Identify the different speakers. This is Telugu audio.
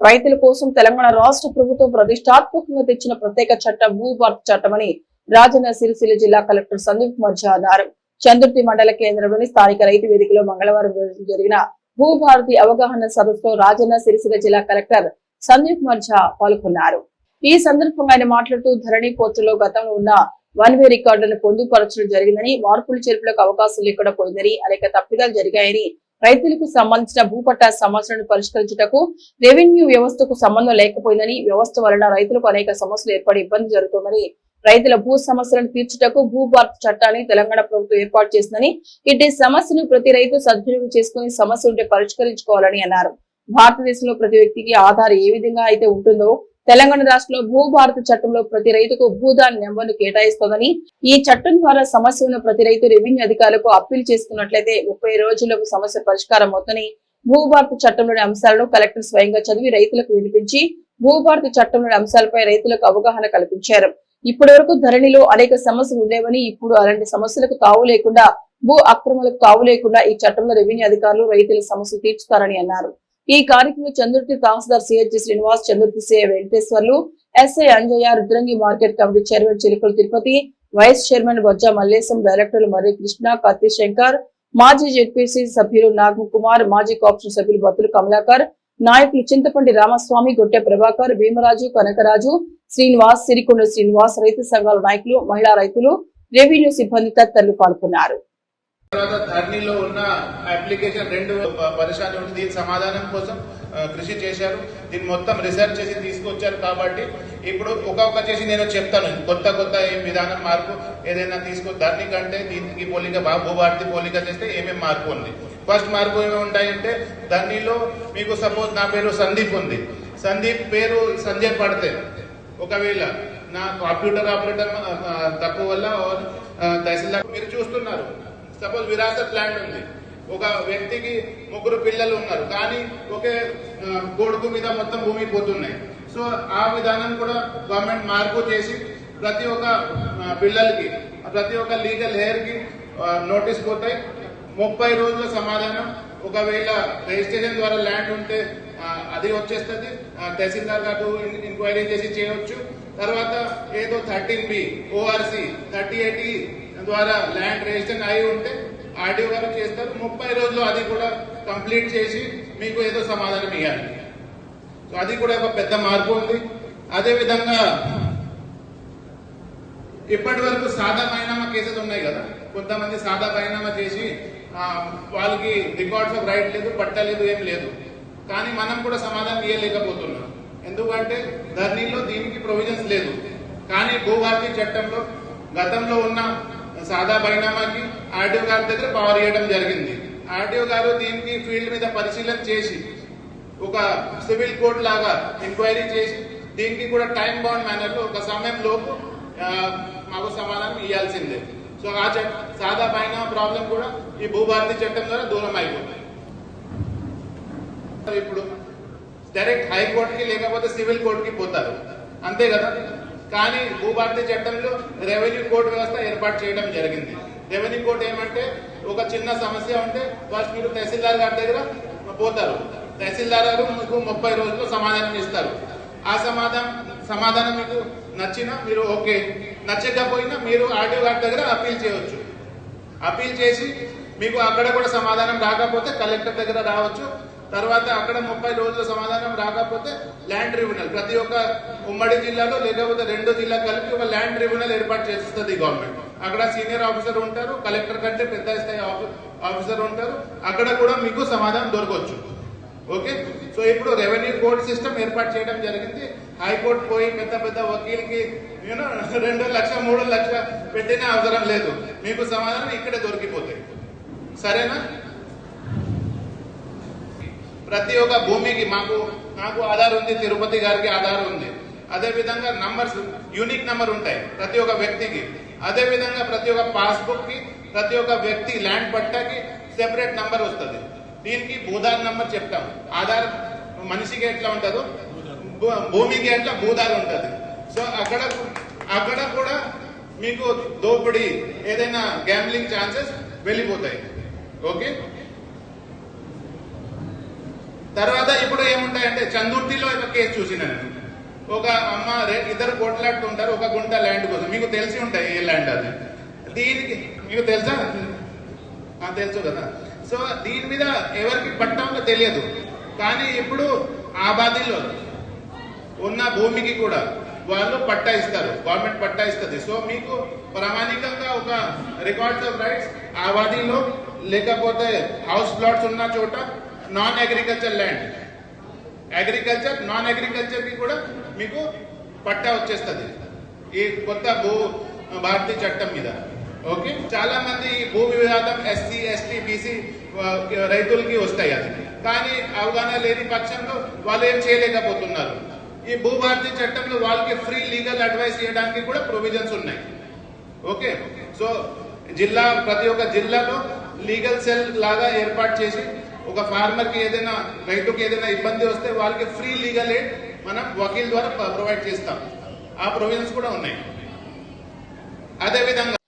Speaker 1: రైతుల కోసం తెలంగాణ రాష్ట్ర ప్రభుత్వం ప్రతిష్టాత్మకంగా తెచ్చిన ప్రత్యేక చట్టం భూ చట్టం చట్టమని రాజన్న సిరిసిల్ల జిల్లా కలెక్టర్ సందీప్ కుమార్ ఝా అన్నారు. చందుర్తి మండల కేంద్రంలోని స్థానిక రైతు వేదికలో మంగళవారం జరిగిన భూభారతి అవగాహన సదస్సులో రాజన్న సిరిసిల్ల జిల్లా కలెక్టర్ సందీప్ కుమార్ ఝా పాల్గొన్నారు. ఈ సందర్భంగా ఆయన మాట్లాడుతూ ధరణి పోర్టులో గతంలో ఉన్న వన్ వే రికార్డులను పొందుపరచడం జరిగిందని మార్పులు చేర్పులకు అవకాశం లేకుండా పోయిందని అనేక తప్పిదాలు జరిగాయని రైతులకు సంబంధించిన భూపట్ట సమస్యలను పరిష్కరించుటకు రెవెన్యూ వ్యవస్థకు సంబంధం లేకపోయిందని వ్యవస్థ వలన రైతులకు అనేక సమస్యలు ఏర్పడి ఇబ్బంది జరుగుతోందని రైతుల భూ సమస్యలను తీర్చుటకు భూ చట్టాన్ని తెలంగాణ ప్రభుత్వం ఏర్పాటు చేసిందని ఇట్టి సమస్యను ప్రతి రైతు సద్వినియోగం చేసుకుని సమస్య ఉంటే పరిష్కరించుకోవాలని అన్నారు. భారతదేశంలో ప్రతి వ్యక్తికి ఆధార్ ఏ విధంగా అయితే ఉంటుందో తెలంగాణ రాష్ట్రంలో భూ భారత చట్టంలో ప్రతి రైతుకు భూదాన్ నెంబర్ను కేటాయిస్తోందని ఈ చట్టం ద్వారా సమస్య ఉన్న ప్రతి రైతు రెవెన్యూ అధికారులకు అప్పీల్ చేసుకున్నట్లయితే ముప్పై రోజులకు సమస్య పరిష్కారం అవుతుందని భూభారత చట్టంలోని అంశాలను కలెక్టర్ స్వయంగా చదివి రైతులకు వినిపించి భూభారత చట్టంలోని అంశాలపై రైతులకు అవగాహన కల్పించారు. ఇప్పటి వరకు ధరణిలో అనేక సమస్యలు ఉండేవని ఇప్పుడు అలాంటి సమస్యలకు తావు లేకుండా భూ అక్రమాలకు తావు లేకుండా ఈ చట్టంలో రెవెన్యూ అధికారులు రైతుల సమస్యలు తీర్చుతారని అన్నారు. ఈ కార్యక్రమం Chandurthi tahsildar CH Srinivas చంద్రుతి CI Venkateswarlu SI Anjaiah Rudrangi market committee chairman Chilukala Tirupati vice chairman Bojja Mallesham డైరెక్టర్లు మర్రి కృష్ణ కత్తి శంకర్ మాజీ జెడ్పీసీ సభ్యులు నాగం కుమార్ మాజీ కాప్షన్ సభ్యులు బతులు కమలాకర్ నాయకులు చింతపండి రామస్వామి గొట్టె ప్రభాకర్ భీమరాజు కనకరాజు శ్రీనివాస్ సిరికొండ శ్రీనివాస్ రైతు సంఘాల నాయకులు మహిళా రైతులు రెవెన్యూ సిబ్బంది తదితరులు పాల్గొన్నారు.
Speaker 2: తర్వాత ధర్నీలో ఉన్న అప్లికేషన్ రెండు ప- పరిశాలు ఉంది దీని సమాధానం కోసం కృషి చేశారు. దీన్ని మొత్తం రీసెర్చ్ చేసి తీసుకొచ్చారు కాబట్టి ఇప్పుడు ఒక్కొక్క చేసి నేను చెప్తాను. కొత్త కొత్త ఏం విధానం మార్పు ఏదైనా తీసుకో ధర్నీ కంటే దీనికి పోలిక బా- భూభారతి పోలిక చేస్తే ఏమేమి మార్పు ఉంది? ఫస్ట్ మార్పు ఏమేమి ఉంటాయంటే ధర్నీలో మీకు సపోజ్ నా పేరు సందీప్ ఉంది. సందీప్ పేరు సంజయ్ పడితే ఒకవేళ నా కంప్యూటర్ ఆపరేటర్ తక్కువ వల్ల దశ తహసీల్దార్ మీరు చూస్తున్నారు. సపోజ్ విరాసత్ ల్యాండ్ ఉంది. ఒక వ్యక్తికి ముగ్గురు పిల్లలు ఉన్నారు. కానీ ఒకే కొడుకు మీద మొత్తం భూమి పోతున్నాయి. సో ఆ విధానం కూడా గవర్నమెంట్ మార్పు చేసి ప్రతి ఒక్క పిల్లలకి ప్రతి ఒక్క లీగల్ హెయిర్కి నోటీస్ పోతాయి. ముప్పై రోజుల సమాధానం. ఒకవేళ రిజిస్ట్రేషన్ ద్వారా ల్యాండ్ ఉంటే అది వచ్చేస్తుంది. తహసీల్దార్ గారు ఎంక్వైరీ చేసి చేయవచ్చు తర్వాత ఏదో thirteen B ORC thirty eighty ద్వారా ల్యాండ్ రిజిస్ట్రేషన్ అయి ఉంటే ఆర్డీఓ గారు చేస్తారు. ముప్పై రోజులు అది కూడా కంప్లీట్ చేసి మీకు ఏదో సమాధానం ఇవ్వాలి సో అది కూడా ఒక పెద్ద మార్పు ఉంది. అదే విధంగా ఇప్పటి వరకు సాదా బైనామా కేసెస్ ఉన్నాయి కదా. కొంతమంది సాదా బైనామా చేసి వాళ్ళకి రికార్డ్స్ ఆఫ్ రైట్ లేదు పట్టలేదు ఏం లేదు. కానీ మనం కూడా సమాధానం ఇవ్వలేకపోతున్నాం ఎందుకంటే ధర్నీలో దీనికి ప్రొవిజన్స్ లేదు. కానీ భూభారతి చట్టంలో గతంలో ఉన్న సాదా బైనామాకి ఆర్డీఓ గారి దగ్గర పవర్ ఇవ్వడం జరిగింది. ఆర్డీఓ గారు దీనికి ఫీల్డ్ మీద పరిశీలన చేసి ఒక సివిల్ కోర్ట్ లాగా ఎంక్వైరీ చేసి దీనికి కూడా టైం బౌండ్ మేనర్లో ఒక సమయంలోపు మాకు సమాధానం ఇవ్వాల్సిందే. సో ఆ చట్ట సాదా పైన ప్రాబ్లం కూడా ఈ భూభారతి చట్టం ద్వారా దూరం అయిపోతుంది. ఇప్పుడు డైరెక్ట్ హైకోర్టుకి లేకపోతే సివిల్ కోర్టుకి పోతారు. అంతే కదా? కానీ భూభారతి చట్టంలో రెవెన్యూ కోర్టు వ్యవస్థ ఏర్పాటు చేయడం జరిగింది. రెవెన్యూ కోర్టు ఏమంటే ఒక చిన్న సమస్య ఉంటే ఫస్ట్ మీరు తహసీల్దార్ గారి దగ్గర పోతారు. తహసీల్దార్ గారు మీకు ముప్పై రోజుల్లో సమాధానం ఇస్తారు. ఆ సమాధానం సమాధానం మీకు నచ్చినా మీరు ఓకే. నచ్చకపోయినా మీరు ఆర్డీఓ గారి దగ్గర అప్పీల్ చేయవచ్చు అప్పీల్ చేసి మీకు అక్కడ కూడా సమాధానం రాకపోతే కలెక్టర్ దగ్గర రావచ్చు. తర్వాత అక్కడ ముప్పై రోజుల సమాధానం రాకపోతే ల్యాండ్ ట్రిబ్యునల్ ప్రతి ఒక్క ఉమ్మడి జిల్లాలో లేకపోతే రెండు జిల్లా కలిపి ఒక ల్యాండ్ ట్రిబ్యునల్ ఏర్పాటు చేస్తుంది గవర్నమెంట్. అక్కడ సీనియర్ ఆఫీసర్ ఉంటారు కలెక్టర్ కంటే పెద్ద స్థాయి ఆఫీ- ఆఫీసర్ ఉంటారు. అక్కడ కూడా మీకు సమాధానం దొరకవచ్చు ఓకే? సో ఇప్పుడు రెవెన్యూ కోర్ట్ సిస్టమ్ ఏర్పాటు చేయడం జరిగింది. హైకోర్టు పోయి పెద్ద పెద్ద వకీల్కి నేను రెండు లక్ష మూడు లక్ష పెట్టిన అవసరం లేదు. మీకు సమాధానం ఇక్కడే దొరికిపోతాయి. సరేనా? ప్రతి ఒక్క భూమికి మాకు నాకు ఆధార్ ఉంది తిరుపతి గారికి ఆధార్ ఉంది. అదే విధంగా నంబర్స్ యూనిక్ నంబర్ ఉంటాయి ప్రతి ఒక్క వ్యక్తికి. అదేవిధంగా ప్రతి ఒక్క పాస్బుక్కి ప్రతి ఒక్క వ్యక్తి ల్యాండ్ పట్టాకి సెపరేట్ నంబర్ వస్తుంది. దీనికి భూధార్ నంబర్ చెప్తాం. ఆధార్ మనిషికి ఎట్లా ఉంటుందో భూ- భూమికి ఎట్లా భూధార్ ఉంటుంది. సో అక్కడ అక్కడ కూడా మీకు దోపిడీ ఏదైనా గ్యాంబ్లింగ్ ఛాన్సెస్ వెళ్ళిపోతాయి. ఓకే తర్వాత ఇప్పుడు ఏముంటాయంటే చందుర్తిలో ఒక కేసు చూసినాను. ఒక అమ్మ ఇద్దరు కొట్లాడుతుంటారు ఒక గుంట ల్యాండ్ కోసం. మీకు తెలిసి ఉంటాయి ఏ ల్యాండ్ అది. దీనికి మీకు తెలుసా? తెలుసు కదా. సో దీని మీద ఎవరికి పట్టా తెలియదు. కానీ ఇప్పుడు ఆబాదీలో ఉన్న భూమికి కూడా వాళ్ళు పట్టా ఇస్తారు. గవర్నమెంట్ పట్టా ఇస్తుంది. సో మీకు ప్రామాణికంగా ఒక రికార్డ్స్ ఆఫ్ రైట్స్ ఆబాదీలో లేకపోతే హౌస్ ప్లాట్స్ ఉన్న చోట non agriculture land agriculture non అగ్రికల్చర్కి కూడా మీకు పట్టా వచ్చేస్తుంది. ఈ కొత్త భూ భారతీయ చట్టం మీద. ఓకే చాలా మంది ఈ భూ వివాదం ఎస్సీ ఎస్టీ బీసీ రైతులకి వస్తాయి అది. కానీ అవగాహన లేని పక్షంలో వాళ్ళు ఏం చేయలేకపోతున్నారు. ఈ భూ భారతీయ చట్టంలో వాళ్ళకి ఫ్రీ లీగల్ అడ్వైస్ చేయడానికి కూడా ప్రొవిజన్స్ ఉన్నాయి. ఓకే సో జిల్లా ప్రతి ఒక్క జిల్లాలో లీగల్ సెల్ లాగా ఏర్పాటు చేసి ఒక ఫార్మర్కి ఏదైనా రైతుకి ఏదైనా ఇబ్బంది వస్తే వాళ్ళకి ఫ్రీ లీగల్ ఎయిడ్ మనం వకీల్ ద్వారా ప్రొవైడ్ చేస్తాం. ఆ ప్రొవిజన్స్ కూడా ఉన్నాయి. అదే విధంగా